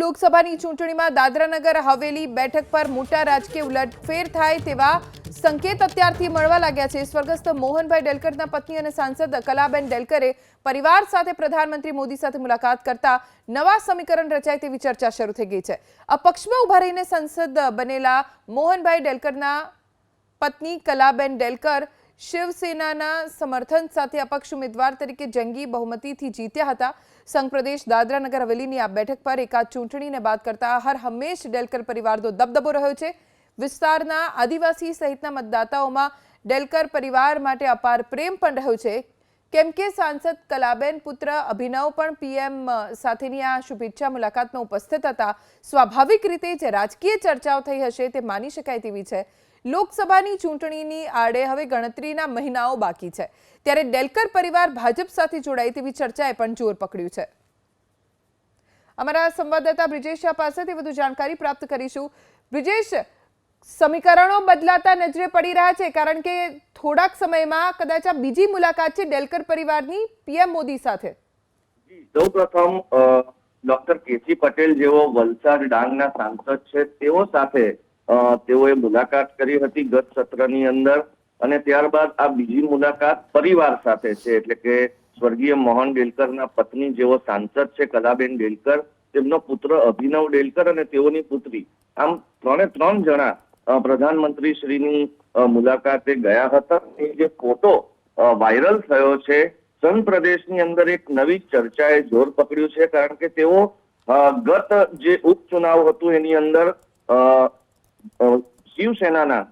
લોકસભાની ચૂંટણીમાં દાદરાનગર હવેલી બેઠક પર મોટા રાજકીય ઉલટફેર થાય તેવા સંકેત અત્યારથી મળવા લાગ્યા છે. સ્વર્ગસ્થ મોહનભાઈ ડેલકરના પત્ની અને સાંસદ કલાબેન ડેલકરે પરિવાર સાથે પ્રધાનમંત્રી મોદી સાથે મુલાકાત કરતા નવા સમીકરણ રચાય તેવી ચર્ચા શરૂ થઈ ગઈ છે. અપક્ષમાં ઊભા રહીને સંસદ બનેલા મોહનભાઈ ડેલકરના પત્ની કલાબેન ડેલકર શિવસેનાના સમર્થન સાથે અપક્ષ ઉમેદવાર તરીકે જંગી બહુમતીથી જીત્યા હતા. સંઘ પ્રદેશ દાદરાનગર હવેલીની આ બેઠક પર એકાદ ચૂંટણીને બાદ કરતા હર હંમેશ ડેલકર પરિવારનો દબદબો રહ્યો છે. વિસ્તારના આદિવાસી સહિતના મતદાતાઓમાં ડેલકર પરિવાર માટે અપાર પ્રેમ પણ રહ્યો છે. કેમ કે સાંસદ કલાબેન પુત્ર અભિનવ પણ પીએમ સાથેની આ શુભેચ્છા મુલાકાતમાં ઉપસ્થિત હતા. સ્વાભાવિક રીતે જે રાજકીય ચર્ચાઓ થઈ હશે તે માની શકાય તેવી છે. લોકસભાની ચૂંટણીની આડે હવે ગણતરીના મહિનાઓ બાકી છે. ત્યારે ડેલકર પરિવાર ભાજપ સાથે જોડાય તેવી ચર્ચાએ પણ જોર પકડ્યું છે. અમારા સંવાદદાતા બ્રિજેશ શાહ પાસેથી વધુ જાણકારી પ્રાપ્ત કરીશું. બ્રિજેશ, સમીકરણો બદલાતા નજરે પડી રહ્યા છે કારણ કે થોડાક સમયમાં કદાચ આ બીજી મુલાકાત છે ડેલકર પરિવારની પીએમ મોદી સાથે. સૌ પ્રથમ ડોક્ટર કેસી પટેલ જેઓ વલસાડ ડાંગના સાંસદ છે, તેઓ સાથે તેઓએ મુલાકાત કરી હતી ગત સત્રની અંદર અને ત્યારબાદ આ બીજી મુલાકાત પરિવાર સાથે છે, એટલે કે સ્વર્ગીય મોહન ડેલકરના પત્ની જેઓ સાંસદ છે, કલાબેન ડેલકર, તેમનો પુત્ર અભિનવ ડેલકર અને તેઓની પુત્રી. આમ ત્રણે ત્રણ જણા પ્રધાનમંત્રી શ્રીની મુલાકાતે ગયા હતા. એ જે ફોટો વાયરલ થયો છે સંઘ પ્રદેશની અંદર એક નવી ચર્ચાએ જોર પકડ્યું છે, કારણ કે તેઓ ગત જે ઉપચુનાવ હતું એની અંદર શિવસેનાના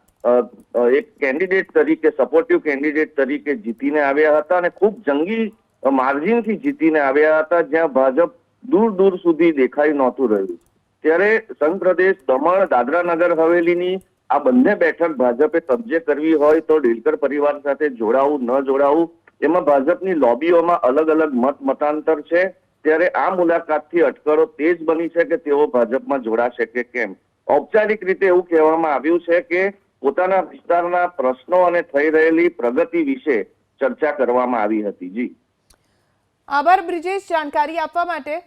એક કેન્ડિડેટ તરીકે સપોર્ટિવ કેન્ડિડેટ તરીકે જીતીને આવ્યા હતા અને ખૂબ જંગી માર્જિનથી જીતીને આવ્યા હતા, જ્યાં ભાજપ દૂર દૂર સુધી દેખાઈ નહોતું રહ્યું. ત્યારે સંઘ પ્રદેશ દમણ, દાદરા નગર હવેલીની આ બંને બેઠક ભાજપે કબજે કરવી હોય તો ડેલકર પરિવાર સાથે જોડાવું, ન જોડાવું, એમાં ભાજપની લોબીઓમાં અલગ અલગ મત મતાંતર છે. ત્યારે આ મુલાકાતથી અટકળો તેજ બની છે કે તેઓ ભાજપમાં જોડાશે કે કેમ? ઔપચારિક રીતે એવું કહેવામાં આવ્યું છે કે પોતાના વિસ્તારના પ્રશ્નો અને થઈ રહેલી પ્રગતિ વિશે ચર્ચા કરવામાં આવી હતી. જી. આભાર બ્રિજેશ, જાણકારી આપવા માટે.